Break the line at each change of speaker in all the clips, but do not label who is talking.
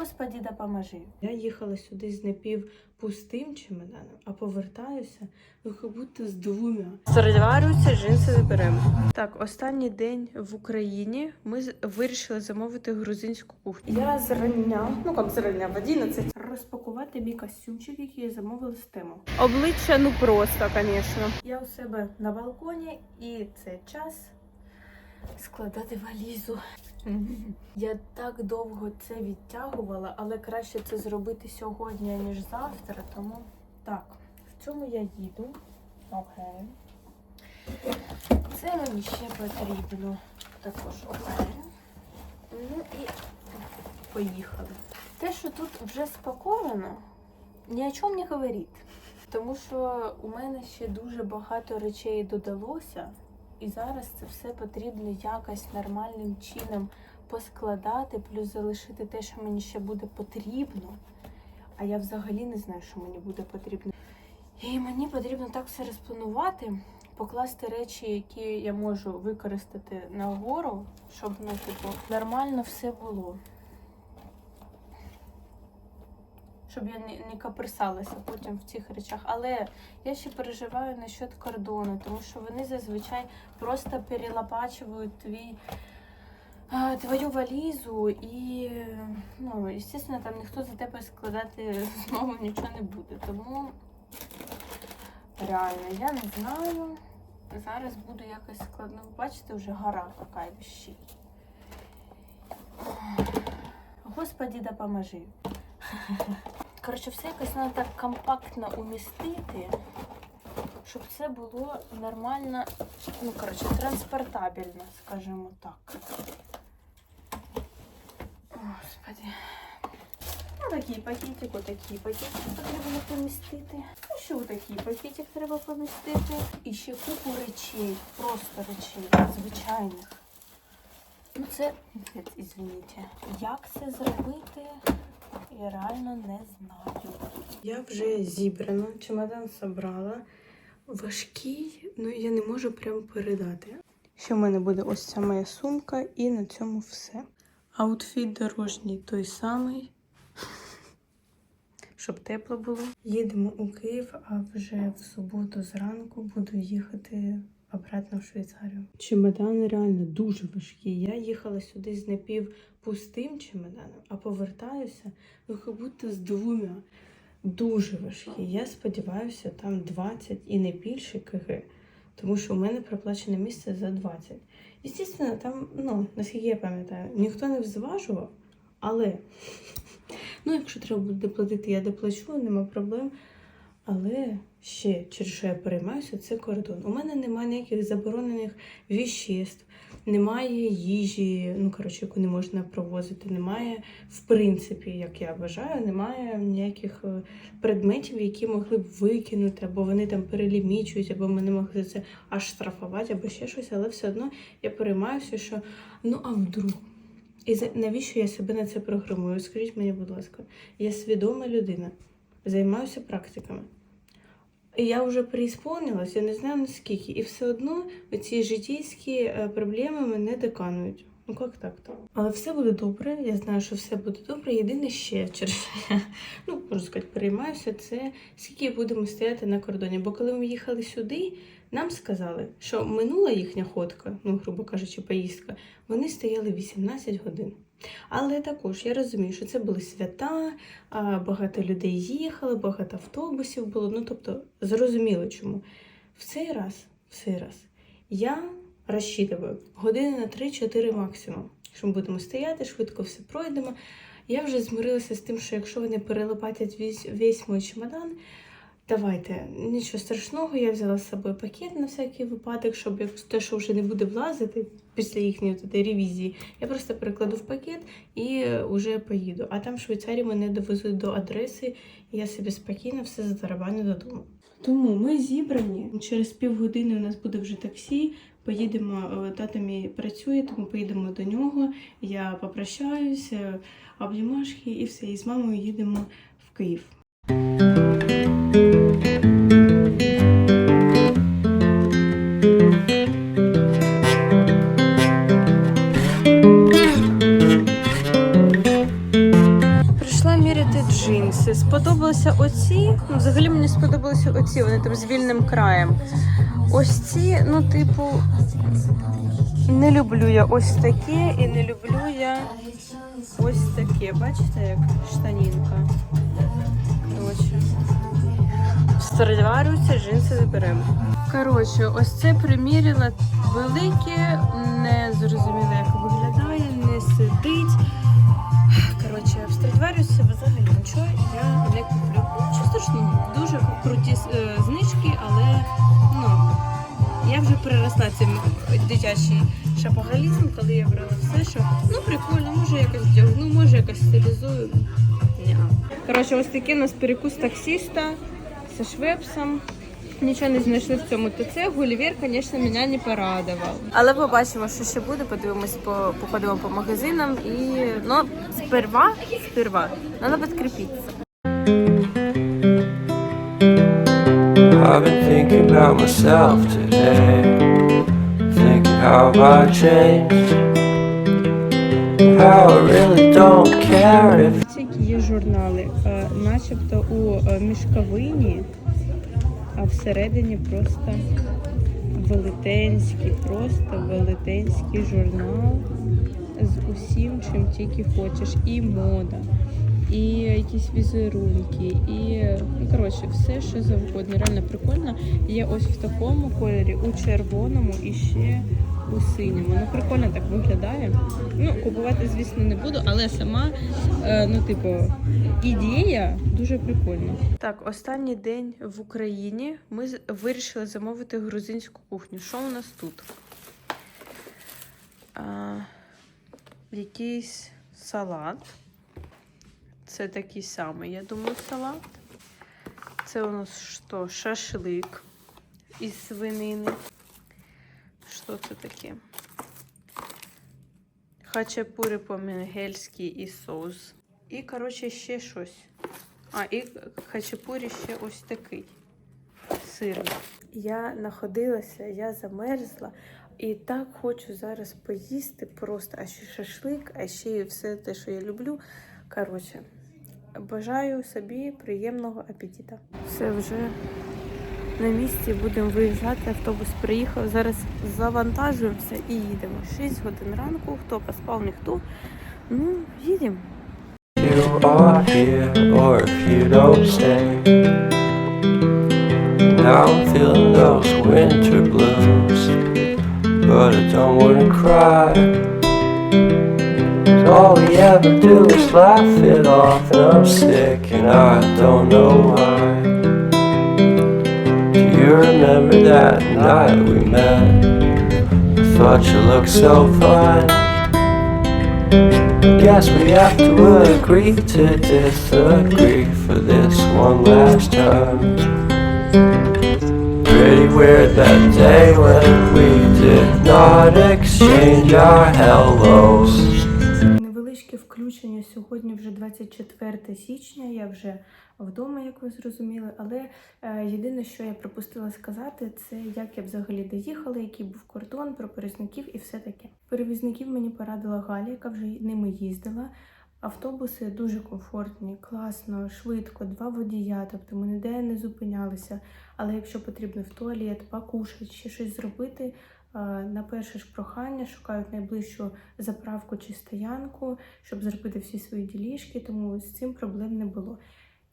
Господі допоможи. Я їхала сюди з напівпустим чемоданом, а повертаюся, ну як будто з двома. Розварюються, джинси заберемо. Так, останній день в Україні ми з- вирішили замовити грузинську кухню. Я зрання, ну як зрання, в 11, розпакувати мій костюмчик, який я замовила з тему. Обличчя ну просто, звісно. Я у себе на балконі і це час складати валізу. Я так довго це відтягувала, але краще це зробити сьогодні, ніж завтра. Тому так, в цьому я їду. Окей. Це мені ще потрібно. Також окей. Ну і поїхали. Те, що тут вже спаковано, ні о чому не говорить. Тому що у мене ще дуже багато речей додалося, і зараз це все потрібно якось нормальним чином поскладати, плюс залишити те, що мені ще буде потрібно. А я взагалі не знаю, що мені буде потрібно. І мені потрібно так все розпланувати, покласти речі, які я можу використати нагору, щоб ну, типу, нормально все було. Щоб я не, не каперсалася потім в цих речах. Але я ще переживаю насчет кордону, тому що вони зазвичай просто перелопачують твій твою валізу і, ну, звісно, там ніхто за тебе складати знову нічого не буде. Тому реально, я не знаю. Зараз буду якось складно. Бачите, вже гора така вещей. Господі допоможи. Коротше, все якось треба так компактно умістити, щоб це було нормально, ну, коротше, транспортабельно, скажімо так. Господи. Ну, такий пакетик, отакий пакетик треба помістити. Ну, ще отакий пакетик треба помістити. І ще купу речей, просто речей, звичайних. Ну, це, извините, як це зробити, я реально не знаю. Я вже зібрана, чемодан собрала. Важкий, ну я не можу прям передати. Ще в мене буде ось ця моя сумка, і на цьому все. Аутфіт дорожній той самий. Щоб тепло було. Їдемо у Київ, а вже в суботу зранку буду їхати обратно в Швейцарію. Чемодан реально дуже важкий. Я їхала сюди з напівпустим чемоданом, а повертаюся, ну як будто з двома. Дуже важкий. Я сподіваюся, там 20 і не більше кг, тому що у мене проплачене місце за 20. І, Звісно, там, ну, наскільки я пам'ятаю, ніхто не взважував, але ну, якщо треба буде платити, я доплачу, нема проблем. Але ще через що я переймаюся, це кордон. У мене немає ніяких заборонених віществ, немає їжі, ну коротше, яку не можна провозити. Немає, в принципі, як я вважаю, немає ніяких е, предметів, які могли б викинути, або вони там перелімічують, або мене могли це аж штрафувати, або ще щось, але все одно я переймаюся, що ну а вдруг. І навіщо я себе на це програмую? Скажіть мені, будь ласка, я свідома людина, займаюся практиками. Я вже преісполнилась, я не знаю наскільки. І все одно ці життєйські е, проблеми мене доканують. Ну як так то? Але все буде добре. Я знаю, що все буде добре. Єдине ще через ну можна сказати, переймаюся, це скільки будемо стояти на кордоні. Бо коли ми їхали сюди, нам сказали, що минула їхня ходка, ну грубо кажучи, поїздка, вони стояли 18 годин. Але також я розумію, що це були свята, багато людей їхало, багато автобусів було. Ну тобто, зрозуміло чому. В цей раз, в цей раз я розчитую години на 3-4 максимум. Що ми будемо стояти, швидко все пройдемо. Я вже змирилася з тим, що якщо вони перелопатять весь, весь мій чемодан, давайте, нічого страшного, я взяла з собою пакет на всякий випадок, щоб як те, що вже не буде влазити після їхньої этой ревізії, я просто перекладу в пакет і вже поїду. А там в Швейцарії мене довезуть до адреси, і я собі спокійно все затарабаню додому. Тому ми зібрані. Через півгодини у нас буде вже таксі. Поїдемо, е, тато мій працює, тому поїдемо до нього. Я попрощаюся, обнімашки і все. І з мамою їдемо в Київ. Сподобалися оці. Ну, взагалі мені сподобалися оці, вони там з вільним краєм. Ось ці, ну, типу, не люблю я ось таке і не люблю я ось таке. Бачите, як штанінка. Коротше. Джинси заберемо. Коротше, ось це приміряла велике, не зрозуміло, як виглядає, не сидить. Коротше, в Страдиваріусі взагалі нічого я не куплю. Чисто ж ну, дуже круті е, знижки, але ну, я вже переросла цим дитячий шапоголізм, коли я брала все, що ну прикольно, може якось вдягну, може якось стилізую. Ні. Коротше, ось такий у нас перекус таксиста зі швепсом. Нічого не знайшли в цьому ТЦ. Гулівер, звісно, мене не порадував. Але побачимо, що ще буде. Подивимось, по, походимо по магазинам і ну, сперва, сперва, треба підкріпитися.
I've been thinking about myself today. Thinking how I changed. How I really don't care if
є журнали, е, начебто у е, мішковині, а всередині просто велетенський, просто велетенський журнал з усім, чим тільки хочеш. І мода, і якісь візерунки, і ну, коротше, все, що завгодно. Реально прикольно. Є ось в такому кольорі, у червоному і ще у синьому. Ну, прикольно так виглядає. Ну, купувати, звісно, не буду, але сама, е, ну, типу, ідея дуже прикольна. Так, останній день в Україні ми вирішили замовити грузинську кухню. Що у нас тут? А, якийсь салат. Це такий самий, я думаю, салат. Це у нас що? Шашлик із свинини. Що це таке? Хачапури по-менгельськи і соус. І, коротше, ще щось. А, і хачапурі ще ось такий сирний. Я находилася, я замерзла. І так хочу зараз поїсти просто, а ще шашлик, а ще все те, що я люблю. Коротше, бажаю собі приємного апетита. Все вже на місці будемо виїжджати. Автобус приїхав. Зараз завантажуємося і їдемо. 6 годин ранку. Хто поспав, ніхто. Ну, їдемо.
I'm feeling those winter blues, but I don't wanna cry. All we ever do is laugh it off, and I'm sick and I don't know why. Do you remember that night we met? Thought you looked so fine. Guess we have to agree to disagree for this one last time. Pretty weird that day when we did not exchange our hellos.
24 січня. Я вже вдома, як ви зрозуміли. Але е, єдине, що я пропустила сказати, це як я взагалі доїхала, який був кордон, про перевізників і все таке. Перевізників мені порадила Галя, яка вже ними їздила. Автобуси дуже комфортні, класно, швидко, два водія, тобто ми ніде не зупинялися. Але якщо потрібно в туалет, покушати, ще щось зробити, е, на перше ж прохання шукають найближчу заправку чи стоянку, щоб зробити всі свої ділішки, тому з цим проблем не було.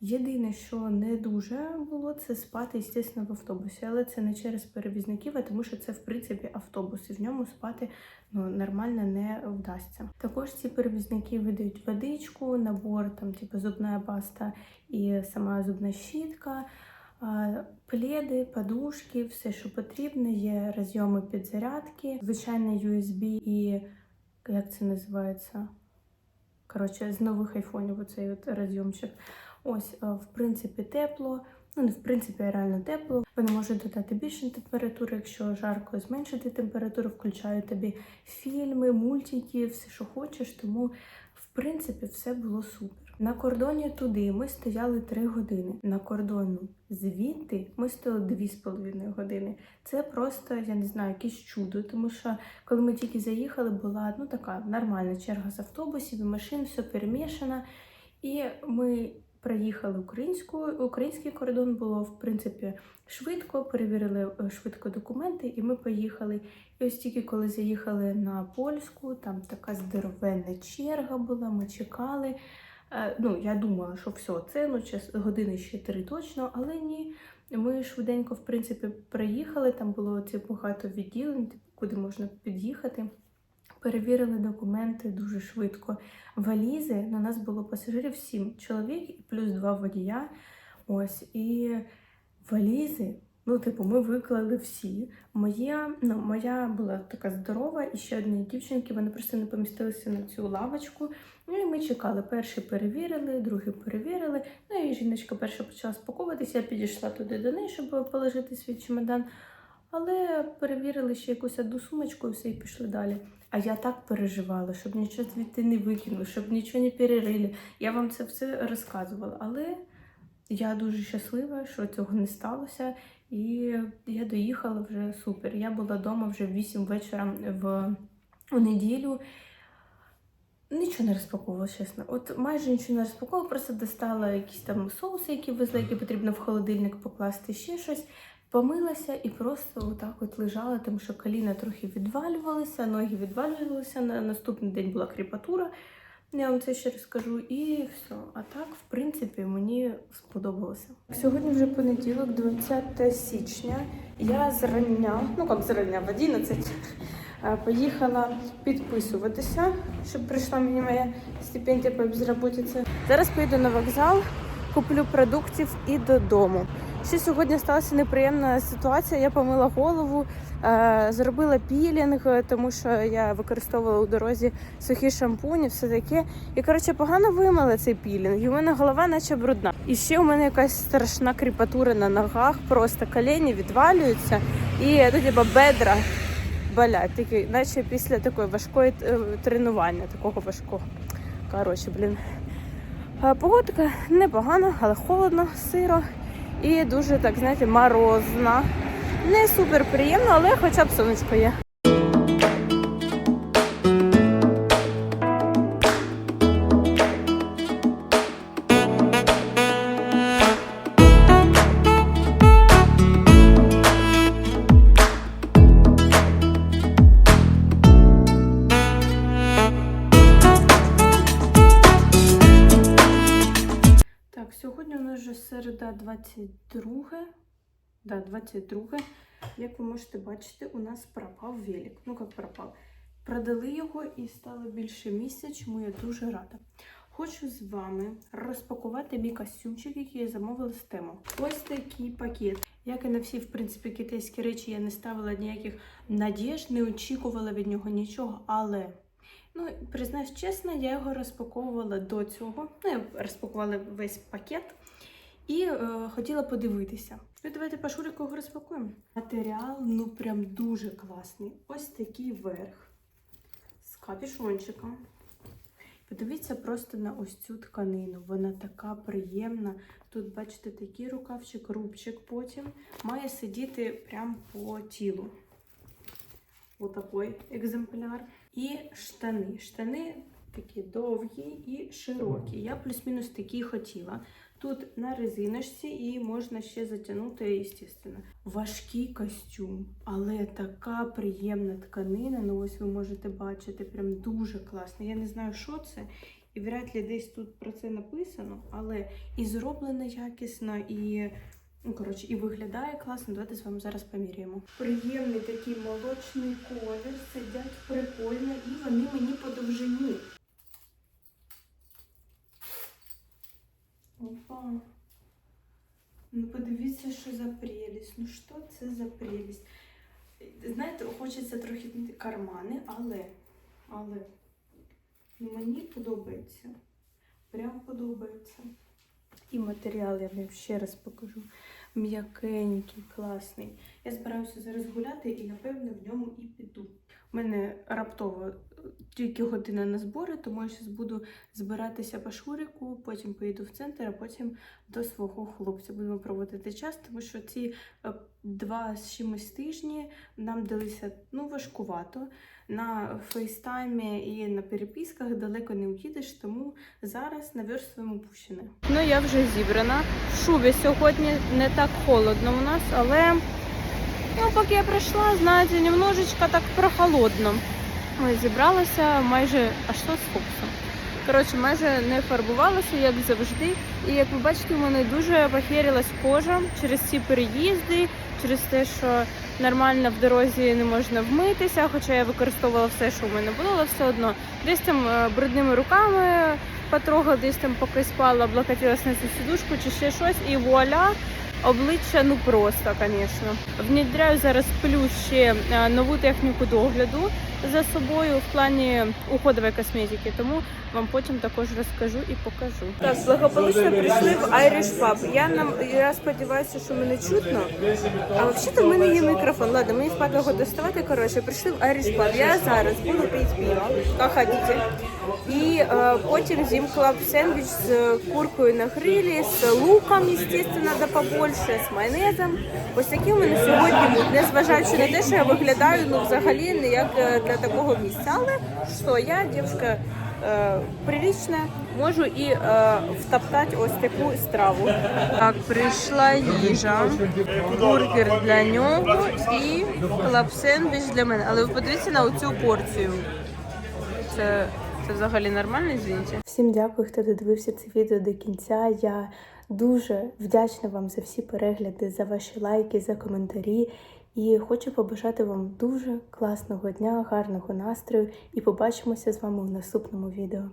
Єдине, що не дуже було, це спати, звісно, в автобусі, але це не через перевізників, а тому що це в принципі автобус, і в ньому спати ну, нормально не вдасться. Також ці перевізники видають водичку, набор, там, типу зубна паста і сама зубна щітка. Пледи, подушки, все, що потрібно, є розйоми підзарядки, звичайний USB і як це називається? Коротше, з нових айфонів оцей от розйомчик. Ось, е, в принципі, тепло. Ну, не в принципі, а реально тепло. Вони можуть додати більше температури, якщо жарко зменшити температуру, включають тобі фільми, мультики, все, що хочеш. Тому, в принципі, все було супер. На кордоні туди ми стояли 3 години. На кордону звідти ми стояли 2,5 години. Це просто, я не знаю, якесь чудо, тому що коли ми тільки заїхали, була ну така нормальна черга з автобусів машин, все перемішано. І ми проїхали українську, український кордон було в принципі швидко, перевірили е, швидко документи, і ми поїхали. І ось тільки коли заїхали на польську, там така здоровенна черга була, ми чекали. Е, Ну, я думала, що все, це ну, час, години ще три точно, але ні. Ми швиденько, в принципі, приїхали, там було ці багато відділень, типу, куди можна під'їхати. Перевірили документи дуже швидко. Валізи на нас було пасажирів сім чоловік і плюс два водія. Ось і валізи. Ну, типу, ми виклали всі. Моя, ну, моя була така здорова, і ще однієї дівчинки, вони просто не помістилися на цю лавочку. Ну і ми чекали. Перший перевірили, другий перевірили. Ну і жіночка перша почала спаковуватися. Я підійшла туди до неї, щоб положити свій чемодан. Але перевірили ще якусь одну сумочку і все, і пішли далі. А я так переживала, щоб нічого звідти не викинули, щоб нічого не перерили. Я вам це все розказувала. Але я дуже щаслива, що цього не сталося. І я доїхала вже супер. Я була вдома вже в 8 вечора в у неділю. Нічого не розпаковувала, чесно. От майже нічого не розпаковувала, просто достала якісь там соуси, які везли, які потрібно в холодильник покласти, ще щось. Помилася і просто отак от лежала, тому що коліна трохи відвалювалися, ноги відвалювалися. На наступний день була кріпатура. Я вам це ще розкажу. І все. А так, в принципі, мені сподобалося. Сьогодні вже понеділок, 20 січня. Я зрання, ну як зрання, в 11, е, поїхала підписуватися, щоб прийшла мені моя стипендія по безробітці. Зараз поїду на вокзал, куплю продуктів і додому. Ще сьогодні сталася неприємна ситуація. Я помила голову, е, зробила пілінг, тому що я використовувала у дорозі сухі шампуні, все таке. І коротше погано вимила цей пілінг. І у мене голова наче брудна. І ще у мене якась страшна кріпатура на ногах, просто колені відвалюються і ну, типу, бедра болять. Такі, наче після такої важкої е, тренування, такого важкого. Коротше, блін. Е, Погодка непогана, але холодно, сиро і дуже, так знаєте, морозна. Не супер приємно, але хоча б сонечко є. 22. Да, 22. Як ви можете бачити, у нас пропав велик. Ну, як пропав. Продали його і стало більше місця, чому я дуже рада. Хочу з вами розпакувати мій костюмчик, який я замовила з тему. Ось такий пакет. Як і на всі, в принципі, китайські речі, я не ставила ніяких надіж, не очікувала від нього нічого, але. Ну, признаюсь чесно, я його розпаковувала до цього. Ну, я розпакувала весь пакет і е, хотіла подивитися. Ну, давайте по шурику його розпакуємо. Матеріал, ну прям дуже класний. Ось такий верх з капюшончиком. Подивіться просто на ось цю тканину. Вона така приємна. Тут, бачите, такий рукавчик, рубчик потім має сидіти прямо по тілу. Отакий екземпляр. І штани. Штани такі довгі і широкі. Я плюс-мінус такі хотіла. Тут на резиночці і можна ще затягнути, звісно. Важкий костюм, але така приємна тканина. Ну ось ви можете бачити, прям дуже класно. Я не знаю, що це. І вряд ли десь тут про це написано, але і зроблено якісно, і Ну, коротше, і виглядає класно. Давайте з вами зараз поміряємо. Приємний такий молочний колір, сидять прикольно, і вони мені по довжині. Опа. Ну, подивіться, що за прелість. Ну, що це за прелість? Знаєте, хочеться трохи кармани, але, але ну, мені подобається. Прям подобається. І матеріал я вам ще раз покажу. М'якенький, класний. Я збираюся зараз гуляти і, напевно, в ньому і піду. У мене раптово тільки година на збори, тому я зараз буду збиратися по шурику, потім поїду в центр, а потім до свого хлопця. Будемо проводити час, тому що ці е, два з чимось тижні нам далися ну, важкувато. на фейстаймі і на переписках далеко не уїдеш, тому зараз наверстуємо пущене. Ну я вже зібрана. В шубі сьогодні не так холодно у нас, але ну, поки я прийшла, знаєте, немножечко так прохолодно. Зібралася майже а що з фокусом? Коротше, майже не фарбувалася, як завжди. І як ви бачите, у мене дуже похерилась кожа через ці переїзди, через те, що нормально в дорозі не можна вмитися, хоча я використовувала все, що в мене було, але все одно десь там е, брудними руками потрогала, десь там поки спала, облокотилась на цю сідушку чи ще щось, і вуаля, обличчя ну просто, звісно. Внедряю зараз плюс ще е, нову техніку догляду за собою в плані уходової косметики, тому вам потім також розкажу і покажу. Так, благополучно прийшли в Irish Pub. Я нам я сподіваюся, що мене чутно. А взагалі-то в мене є мікрофон. Ладно, мені впадло його доставати. Коротше, прийшли в Irish Pub. Я зараз буду пити пиво, як хотите. І е, потім з'їм клаб сендвіч з е, куркою на грилі, з луком, звісно, треба побольше, з майонезом. Ось такі у мене сьогодні. Незважаючи на те, що я виглядаю ну, взагалі не як е, для такого місця. Але що я, дівчинка е, прилична, можу і е, втоптати ось таку страву. Так, прийшла їжа, бургер для нього і клаб сендвіч для мене. Але ви подивіться на оцю порцію. Це, це взагалі нормально, звінці? Всім дякую, хто додивився це відео до кінця. Я дуже вдячна вам за всі перегляди, за ваші лайки, за коментарі. І хочу побажати вам дуже класного дня, гарного настрою і побачимося з вами у наступному відео.